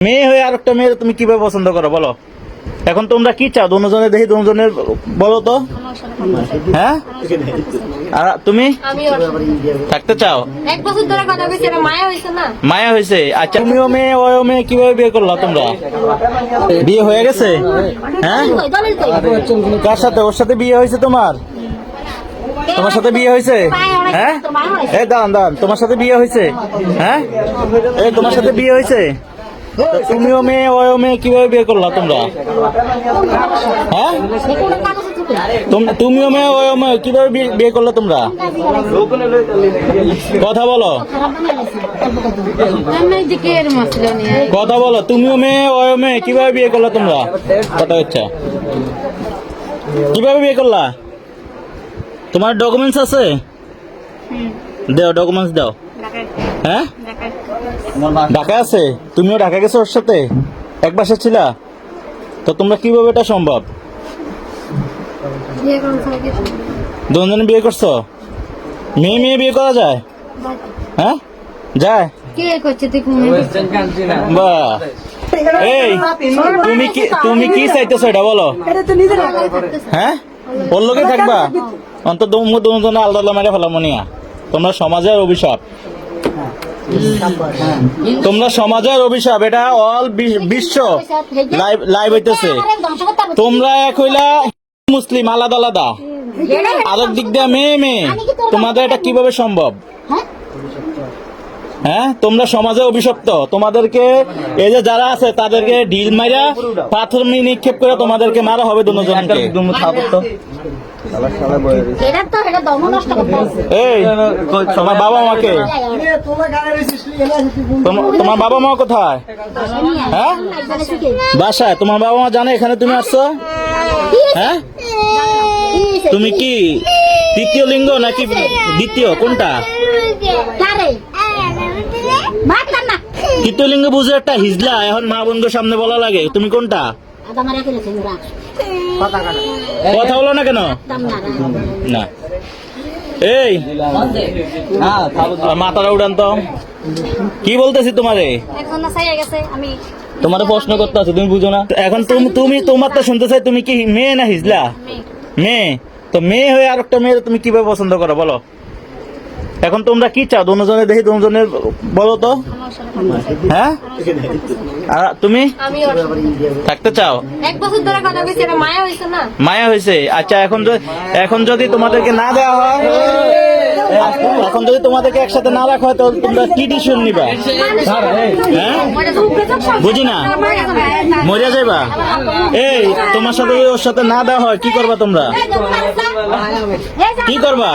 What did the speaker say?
মেয়ে হয়ে আর একটা মেয়ে তুমি কীভাবে পছন্দ করো বলো? এখন তোমরা কি চাও? দুজনে দেখি দুজনের বলো তো। হ্যাঁ। আর তুমি? থাকতে চাও? মায়া হয়েছে আচ্ছা তুমিও মেয়ে ওও মেয়ে কীভাবে বিয়ে করলা তোমরা? বিয়ে হয়ে গেছে? হ্যাঁ? কার সাথে? ওর সাথে বিয়ে হয়েছে তোমার? তোমার সাথে বিয়ে হয়েছে? হ্যাঁ? এই দাঁড়ান দাঁড়ান তোমার সাথে বিয়ে হয়েছে? হ্যাঁ? এই তোমার সাথে বিয়ে হয়েছে? তুমিও মেয়ে ওও মেয়ে কীভাবে বিয়ে করলা তোমরা? হ্যাঁ? তুমিও মেয়ে ওও মেয়ে কীভাবে বিয়ে- করলা তোমরা? কথা বলো। কথা। বলো তুমিও মেয়ে ওও মেয়ে কীভাবে বিয়ে করলা তোমরা? কথা হচ্ছে। কীভাবে বিয়ে করলা? তোমার ডকুমেন্টস আছে? দাও ডকুমেন্টস দাও। হ্যাঁ? ঢাকায়। ঢাকায় আছে? তুমিও ঢাকা গেছো ওর সাথে? এক বাসা ছিলা? তো তোমরা কীভাবে এটা সম্ভব? দুজনে বিয়ে করছ? মেয়ে মেয়ে বিয়ে করা যায়? হ্যাঁ? যায়? এই তুমি কি তুমি কি চাইতেছো এটা বলো? হ্যাঁ? ওর লোকে থাকবা? অন্তত দুজনে আলাদা আলাদা মেরে ফেলাম মনিয়া তোমরা সমাজের অভিশাপ। তোমরা সমাজের অভিশাপ এটা অল বিশ্ব লাইভ লাইভ হইতেছে। তোমরা এক হইলা মুসলিম আলাদা আলাদা। আরেক দিক দিয়ে মেয়ে মেয়ে। তোমাদের এটা কীভাবে সম্ভব? হ্যাঁ? তোমরা সমাজে অভিশপ্ত। তোমাদেরকে এই যে যারা আছে তাদেরকে ঢিল মাইরা পাথর মি- নিক্ষেপ করে তোমাদেরকে মারা হবে দুজনকে। এই তোমার বাবা মাকে। তোমার বাবা মা কোথায়? হ্যাঁ? বাসায়। তোমার বাবা মা জানে এখানে তুমি আসছো? হ্যাঁ? তুমি কি? তৃতীয় লিঙ্গ নাকি দ্বিতীয়? কোনটা? তৃতীয় লিঙ্গ বুঝে একটা হিজলা এখন মা বন্ধু সামনে বলা লাগে। তুমি কোনটা? কথা বলো না কেন? না। এই মাথাটা উড়ান তো। কি বলতেছি তোমারে? তোমার প্রশ্ন করতে আছে তুমি বুঝো না। এখন তুমি তুমি তোমার তো শুনতে চাই তুমি কি মেয়ে না হিজলা? মেয়ে। তো মেয়ে হয়ে আর একটা মেয়ে তুমি কীভাবে পছন্দ করো বলো। এখন তোমরা কি চাও? দুজনে দেখি দুজনের বলো তো। হ্যাঁ? আর তুমি? থাকতে চাও? মায়া হয়েছে না? মায়া হয়েছে আচ্ছা এখন এখন যদি তোমাদেরকে না দেওয়া হয় এখন যদি তোমাদেরকে একসাথে না রাখা হয় তো তোমরা কি ডিসিশন নিবা হ্যাঁ বুঝি না মরিয়া যাইবা এই তোমার সাথে ওর সাথে না দেওয়া হয় কি করবা তোমরা কি করবা